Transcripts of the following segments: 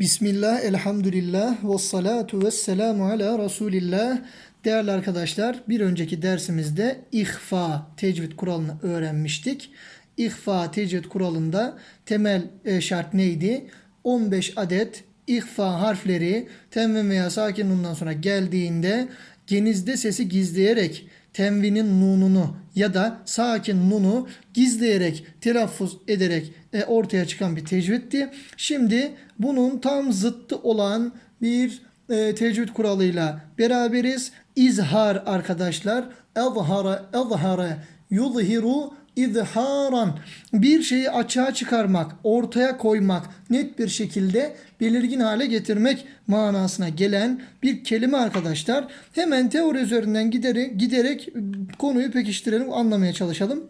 Bismillah, elhamdülillah, ve salatu ve selamu ala Resulillah. Değerli arkadaşlar, bir önceki dersimizde ihfa tecvid kuralını öğrenmiştik. İhfa tecvid kuralında temel e, şart neydi? 15 adet ihfa harfleri tenvin veya sakin nundan sonra geldiğinde genizde sesi gizleyerek tenvinin nununu ya da sakin nunu gizleyerek telaffuz ederek e, ortaya çıkan bir tecvitti. Şimdi bunun tam zıttı olan bir e, tecvid kuralıyla beraberiz. İzhar arkadaşlar. Ezhara, ezhara, yuzhiru izharan bir şeyi açığa çıkarmak, ortaya koymak, net bir şekilde belirgin hale getirmek manasına gelen bir kelime arkadaşlar. Hemen teori üzerinden giderek, giderek konuyu pekiştirelim, anlamaya çalışalım.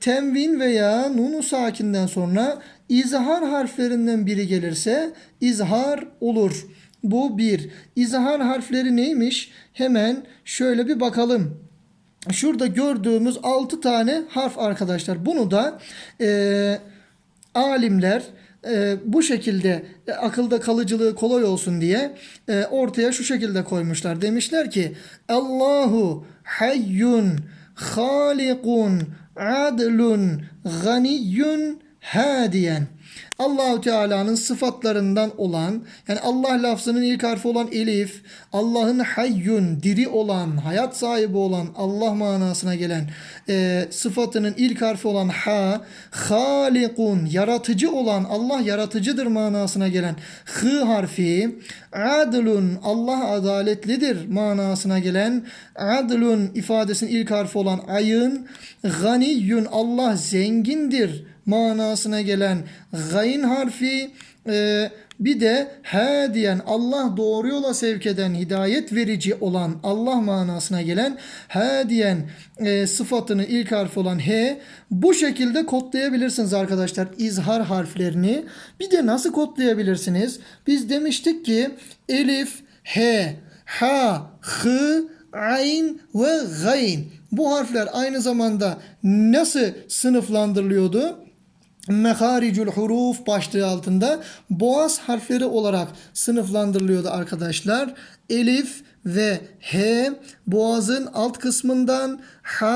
Tenvin veya nunu sakinden sonra izhar harflerinden biri gelirse izhar olur. Bu bir. İzhar harfleri neymiş? Hemen şöyle bir bakalım. Şurada gördüğümüz 6 tane harf arkadaşlar. Bunu da e, alimler e, bu şekilde e, akılda kalıcılığı kolay olsun diye e, ortaya şu şekilde koymuşlar. Demişler ki Allahu hayyun halikun adlun ganiyyun hadiyen. Allahu Teala'nın sıfatlarından olan yani Allah lafzının ilk harfi olan elif, Allah'ın hayyun diri olan, hayat sahibi olan Allah manasına gelen e, sıfatının ilk harfi olan ha, halikun yaratıcı olan Allah yaratıcıdır manasına gelen hı harfi, adlun Allah adaletlidir manasına gelen adlun ifadesinin ilk harfi olan ayın, ganiyyun Allah zengindir manasına gelen gayn harfi e, bir de he diyen Allah doğru yola sevk eden hidayet verici olan Allah manasına gelen he diyen e, sıfatının ilk harfi olan he bu şekilde kodlayabilirsiniz arkadaşlar izhar harflerini. Bir de nasıl kodlayabilirsiniz? Biz demiştik ki elif, he, ha, hı, ayn ve gayn. Bu harfler aynı zamanda nasıl sınıflandırılıyordu? Meharicül huruf başlığı altında boğaz harfleri olarak sınıflandırılıyordu arkadaşlar. Elif ve H boğazın alt kısmından, H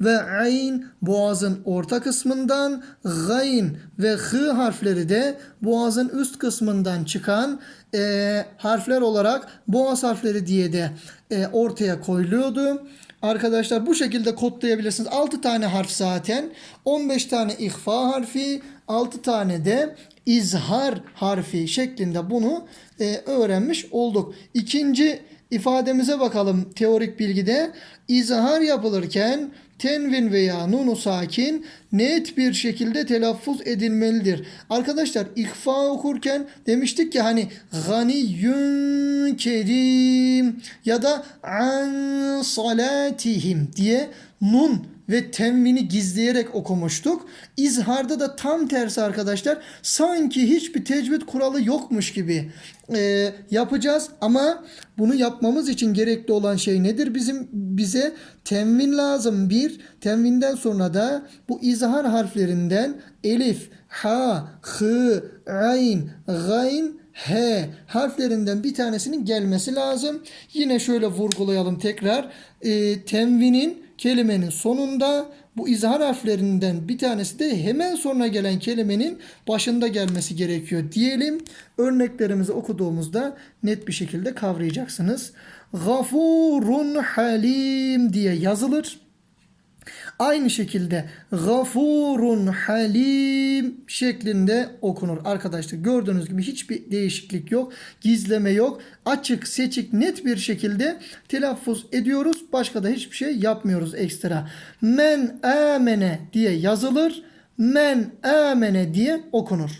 ve Ayn boğazın orta kısmından, Gayn ve H harfleri de boğazın üst kısmından çıkan e, harfler olarak boğaz harfleri diye de e, ortaya koyuluyordu. Arkadaşlar bu şekilde kodlayabilirsiniz. 6 tane harf zaten. 15 tane ihfa harfi, 6 tane de izhar harfi şeklinde bunu e, öğrenmiş olduk. İkinci ifademize bakalım teorik bilgide. İzhar yapılırken tenvin veya nunu sakin net bir şekilde telaffuz edilmelidir. Arkadaşlar ihfa okurken demiştik ki hani ganiyyün kerim ya da an salatihim diye nun ve tenvini gizleyerek okumuştuk. İzharda da tam tersi arkadaşlar. Sanki hiçbir tecvid kuralı yokmuş gibi e, yapacağız ama bunu yapmamız için gerekli olan şey nedir? Bizim bize tenvin lazım. Bir, tenvinden sonra da bu izhar harflerinden elif, ha, hı, ayn, gayn, H harflerinden bir tanesinin gelmesi lazım. Yine şöyle vurgulayalım tekrar. E, tenvinin kelimenin sonunda bu izhar harflerinden bir tanesi de hemen sonra gelen kelimenin başında gelmesi gerekiyor diyelim. Örneklerimizi okuduğumuzda net bir şekilde kavrayacaksınız. Gafurun halim diye yazılır. Aynı şekilde gafurun halim şeklinde okunur. Arkadaşlar gördüğünüz gibi hiçbir değişiklik yok. Gizleme yok. Açık, seçik, net bir şekilde telaffuz ediyoruz. Başka da hiçbir şey yapmıyoruz ekstra. Men amene diye yazılır. Men amene diye okunur.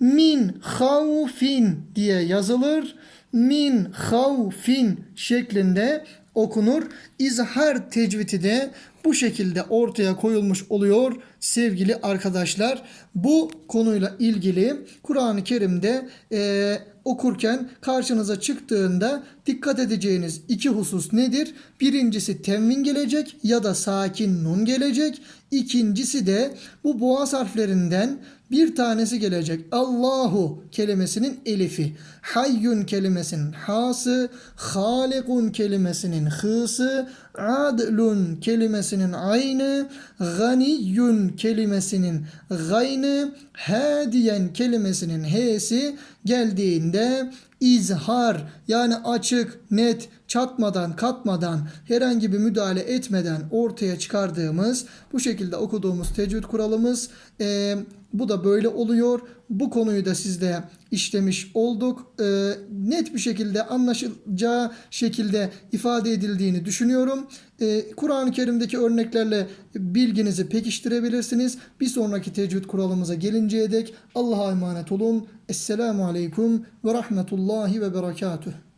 Min havfin diye yazılır. Min havfin şeklinde okunur. İzhar tecvidi de bu şekilde ortaya koyulmuş oluyor sevgili arkadaşlar. Bu konuyla ilgili Kur'an-ı Kerim'de e, okurken karşınıza çıktığında dikkat edeceğiniz iki husus nedir? Birincisi tenvin gelecek ya da sakin nun gelecek. İkincisi de bu boğaz harflerinden bir tanesi gelecek. Allahu kelimesinin elifi. Hayyun kelimesinin hası. Halikun kelimesinin hısı. Adlun kelimesinin aynı. Ganiyyun kelimesinin gaynı. Hadiyen kelimesinin h'si geldiğinde izhar yani açık, net, çatmadan, katmadan, herhangi bir müdahale etmeden ortaya çıkardığımız bu şekilde okuduğumuz tecvid kuralımız e, bu da böyle oluyor. Bu konuyu da sizde işlemiş olduk. E, net bir şekilde anlaşılacağı şekilde ifade edildiğini düşünüyorum. E, Kur'an-ı Kerim'deki örneklerle bilginizi pekiştirebilirsiniz. Bir sonraki tecvid kuralımıza gelinceye dek Allah'a emanet olun. Esselamu Aleyküm ve Rahmetullahi ve Berekatuhu.